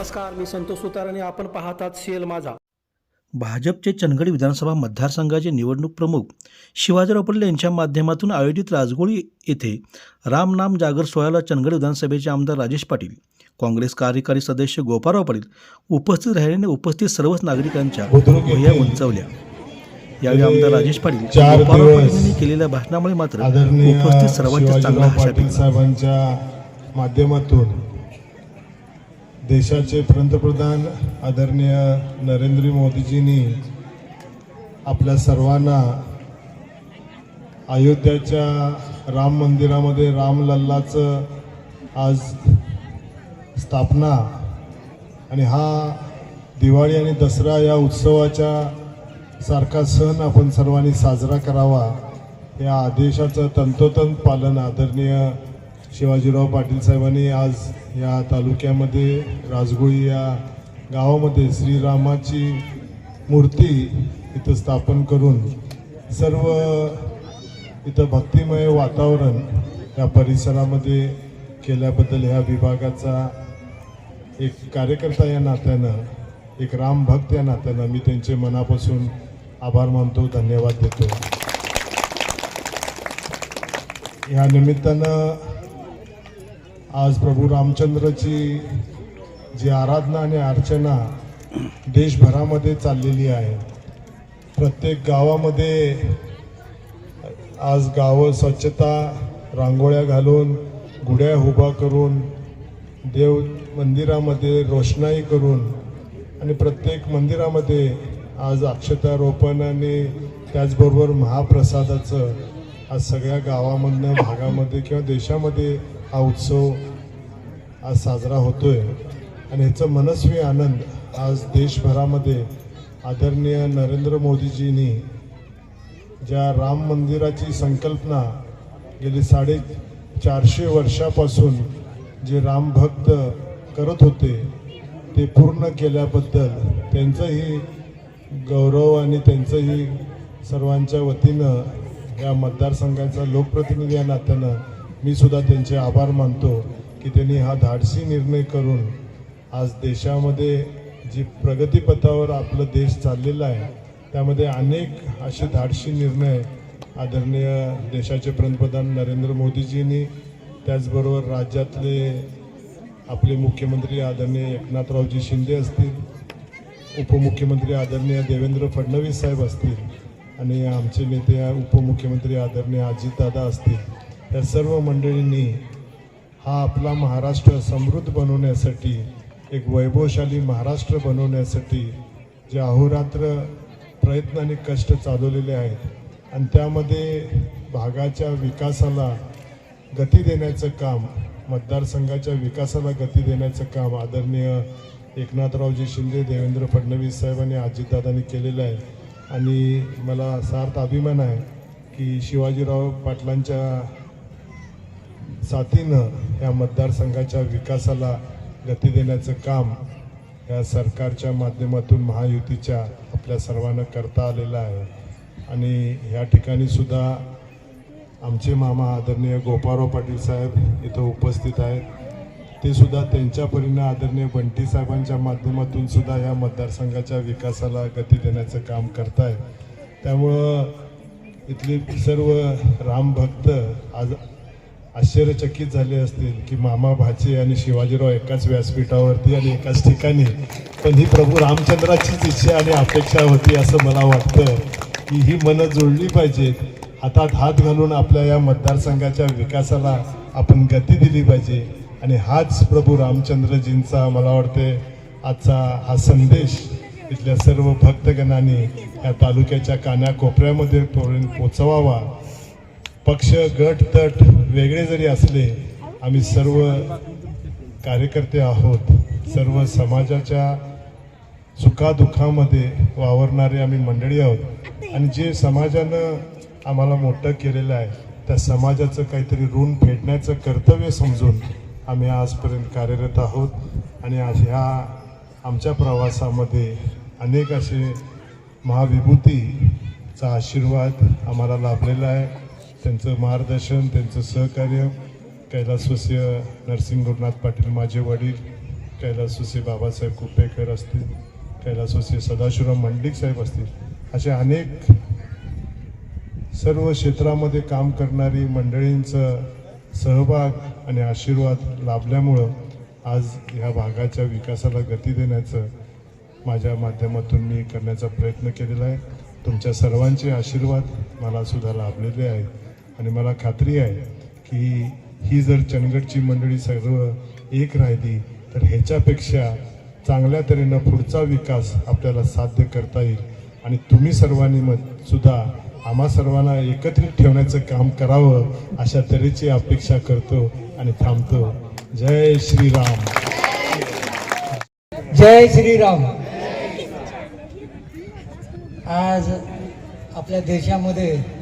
नमस्कार मी संतोष सुतार आणि आपण पाहतात सेल माझा. भाजपचे चंदगड विधानसभा मतदारसंघाचे निवडणूक प्रमुख शिवाजीराव पाटील यांच्या माध्यमातून आयोजित राजगोळी येथे राम नाम जागर सोहळ्याला चंदगड विधानसभेचे आमदार राजेश पाटील काँग्रेस कार्यकारी सदस्य गोपाराव पाटील उपस्थित राहिल्याने उपस्थित सर्वच नागरिकांच्या भुया उंचावल्या. यावेळी आमदार राजेश पाटील पाटील यांनी केलेल्या भाषणामुळे मात्र आदरणीय उपस्थित सर्वांच्या चांगला शिवाजीराव हशा पाटील पिकला साहेबांच्या माध्यमातून देशाचे पंतप्रधान आदरणीय नरेंद्र मोदीजींनी आपल्या सर्वांना अयोध्याच्या राम मंदिरामध्ये रामलल्लाचं आज स्थापना आणि हा दिवाळी आणि दसरा या उत्सवाच्या सारखा सण आपण सर्वांनी साजरा करावा या आदेशाचं तंतोतंत पालन आदरणीय शिवाजीराव पाटील साहेबांनी आज या तालुक्यामध्ये राजगोळी या गावामध्ये श्रीरामाची मूर्ती इथं स्थापन करून सर्व इथं भक्तिमय वातावरण या परिसरामध्ये केल्याबद्दल ह्या विभागाचा एक कार्यकर्ता या नात्यानं एक रामभक्त या नात्यानं मी त्यांचे मनापासून आभार मानतो धन्यवाद देतो. या निमित्तानं आज प्रभू रामचंद्रची जी आराधना आणि अर्चना देशभरामध्ये चाललेली आहे. प्रत्येक गावामध्ये आज गावं स्वच्छता रांगोळ्या घालून गुड्या उभा करून देव मंदिरामध्ये रोषणाई करून आणि प्रत्येक मंदिरामध्ये आज अक्षतारोपण आणि त्याचबरोबर महाप्रसादाचं आज सगळ्या गावामधनं भागामध्ये किंवा देशामध्ये हा उत्सव आज साजरा होतोय. आणि ह्याचा मनस्वी आनंद आज देशभरामध्ये आदरणीय नरेंद्र मोदीजींनी ज्या राम मंदिराची संकल्पना गेली साडे चारशे वर्षापासून जे रामभक्त करत होते ते पूर्ण केल्याबद्दल त्यांचंही गौरव आणि त्यांचंही सर्वांच्या वतीनं या मतदारसंघाचा लोकप्रतिनिधी या नात्यानं मी सुद्धा त्यांचे आभार मानतो की त्यांनी हा धाडसी निर्णय करून आज देशामध्ये जी प्रगतीपथावर आपलं देश चाललेला आहे त्यामध्ये अनेक असे धाडसी निर्णय आदरणीय देशाचे पंतप्रधान नरेंद्र मोदीजींनी त्याचबरोबर राज्यातले आपले मुख्यमंत्री आदरणीय एकनाथरावजी शिंदे असतील उपमुख्यमंत्री आदरणीय देवेंद्र फडणवीस साहेब असतील आणि आमचे नेते उपमुख्यमंत्री आदरणीय अजितदादा असतील. या सर्व मंडळींनी हा आपला महाराष्ट्र समृद्ध बनवण्यासाठी एक वैभवशाली महाराष्ट्र बनवण्यासाठी जे अहोरात्र प्रयत्न आणि कष्ट चालवलेले आहेत आणि त्यामध्ये भागाच्या विकासाला गती देण्याचं काम मतदारसंघाच्या विकासाला गती देण्याचं काम आदरणीय एकनाथरावजी शिंदे देवेंद्र फडणवीस साहेबांनी अजितदादांनी केलेलं आहे. आणि मला सार्थ अभिमान आहे की शिवाजीराव पाटलांच्या साथीनं या मतदारसंघाच्या विकासाला गती देण्याचं काम या सरकारच्या माध्यमातून महायुतीच्या आपल्या सर्वांना करता आलेलं आहे. आणि या ठिकाणी सुद्धा आमचे मामा आदरणीय गोपाराव पाटील साहेब इथं उपस्थित आहेत. ते सुद्धा त्यांच्या परीनं आदरणीय बंटी साहेबांच्या माध्यमातून सुद्धा या मतदारसंघाच्या विकासाला गती देण्याचं काम करताय त्यामुळं इथले सर्व रामभक्त आज आश्चर्यचकित झाले असतील की मामा भाचे आणि शिवाजीराव एकाच व्यासपीठावरती आणि एकाच ठिकाणी. पण ही प्रभू रामचंद्राचीच इच्छा आणि अपेक्षा होती असं मला वाटतं की ही मनं जुळली पाहिजेत. हातात हात घालून आपल्या या मतदारसंघाच्या विकासाला आपण गती दिली पाहिजे. आणि हाच प्रभू रामचंद्रजींचा मला वाटते आजचा हा संदेश इथल्या सर्व भक्तगणांनी या तालुक्याच्या कानाकोपऱ्यामध्ये पोहोचवावा पोचवावा. पक्ष गट तट वेगळे जरी असले आम्ही सर्व कार्यकर्ते आहोत. सर्व समाजाच्या सुखादुःखामध्ये वावरणारे आम्ही मंडळी आहोत. आणि जे समाजानं आम्हाला मोठं केलेलं आहे त्या समाजाचं काहीतरी ऋण फेडण्याचं कर्तव्य समजून आम्ही आजपर्यंत कार्यरत आहोत. आणि आज ह्या आमच्या प्रवासामध्ये अनेक असे महाविभूतीचा आशीर्वाद आम्हाला लाभलेला आहे. त्यांचं मार्गदर्शन त्यांचं सहकार्य कैलासवासीय नरसिंह गुरुनाथ पाटील माझे वडील कैलासोसी बाबासाहेब कुपेकर असतील कैलासोसी सदाशिवराम मंडिक साहेब असतील असे अनेक सर्व क्षेत्रामध्ये काम करणारी मंडळींचं सहभाग आणि आशीर्वाद लाभल्यामुळं आज ह्या भागाच्या विकासाला गती देण्याचं माझ्या माध्यमातून मी करण्याचा प्रयत्न केलेला आहे. तुमच्या सर्वांचे आशीर्वाद मला सुद्धा लाभलेले आहेत. आणि मला खात्री आहे की ही जर चंदगडची मंडळी सर्व एक राहिली तर ह्याच्यापेक्षा चांगल्या तऱ्हेनं पुढचा विकास आपल्याला साध्य करता येईल. आणि तुम्ही सर्वांनी मग सुद्धा आम्हा सर्वांना एकत्रित ठेवण्याचं काम करावं अशा तऱ्हेची अपेक्षा करतो आणि थांबतो. जय श्रीराम. जय श्रीराम. आज आपल्या देशामध्ये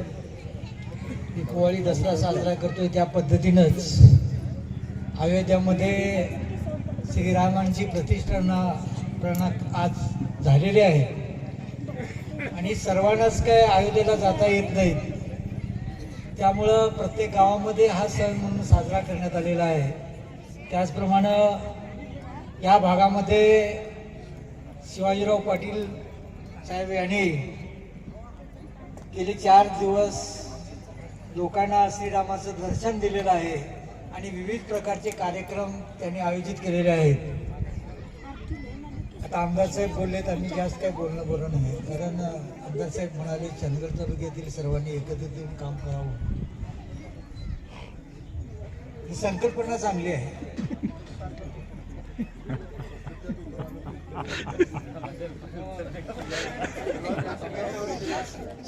दिवाळी दसरा साजरा करतोय त्या पद्धतीनंच. अयोध्यामध्ये श्रीरामांची प्रतिष्ठाना प्रणा आज झालेली आहे. आणि सर्वांनाच काय अयोध्येला जाता येत नाही. त्यामुळं प्रत्येक गावामध्ये हा सण म्हणून साजरा करण्यात आलेला आहे. त्याचप्रमाणे या भागामध्ये शिवाजीराव पाटील साहेब यांनी गेले चार दिवस लोकांना श्रीरामाचं दर्शन दिलेलं आहे आणि विविध प्रकारचे कार्यक्रम त्यांनी आयोजित केलेले आहेत. आता आमदार साहेब तर आम्ही जास्त काही बोलणं बोलणं नाही. कारण आमदार साहेब म्हणाले चंदगड तालुक्यातील सर्वांनी एकत्रित येऊन काम करावं. ही संकल्पना चांगली आहे.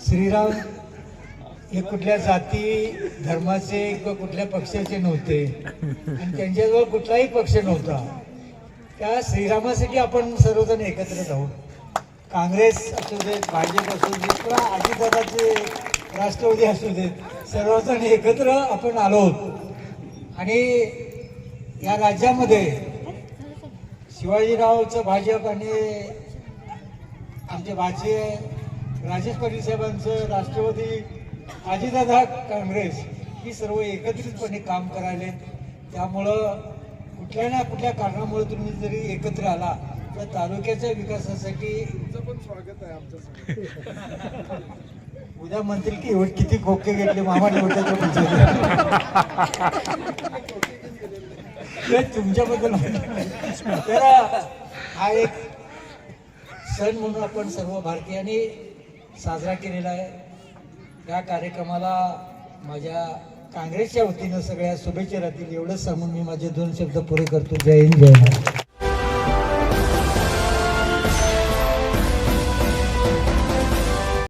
श्रीराम हे कुठल्या जाती धर्माचे किंवा कुठल्या पक्षाचे नव्हते. आणि त्यांच्याजवळ कुठलाही पक्ष नव्हता. त्या श्रीरामासाठी आपण सर्वजण एकत्र आहोत काँग्रेस असू देत भाजप असू देत किंवा आजीदादाचे राष्ट्रवादी असू देत सर्वजण एकत्र आपण आलो आहोत आणि या राज्यामध्ये शिवाजीरावचं भाजप आणि आमचे भाजी राजेश पाटील साहेबांचं राष्ट्रवादी अजितदादा काँग्रेस ही सर्व एकत्रितपणे काम करायले त्यामुळं कुठल्या ना कुठल्या कारणामुळे तुम्ही जरी एकत्र आला तर तालुक्याच्या विकासासाठी उद्या म्हणतील की एवढे किती खोके घेतले मामा ते तुमच्याबद्दल. तर हा एक सण म्हणून आपण सर्व भारतीयांनी साजरा केलेला आहे. या कार्यक्रमाला माझ्या काँग्रेसच्या वतीनं सगळ्या शुभेच्छा राहतील. एवढंच सांगून मी माझे दोन शब्द पुरे करतो. जय हिंद जय महाराज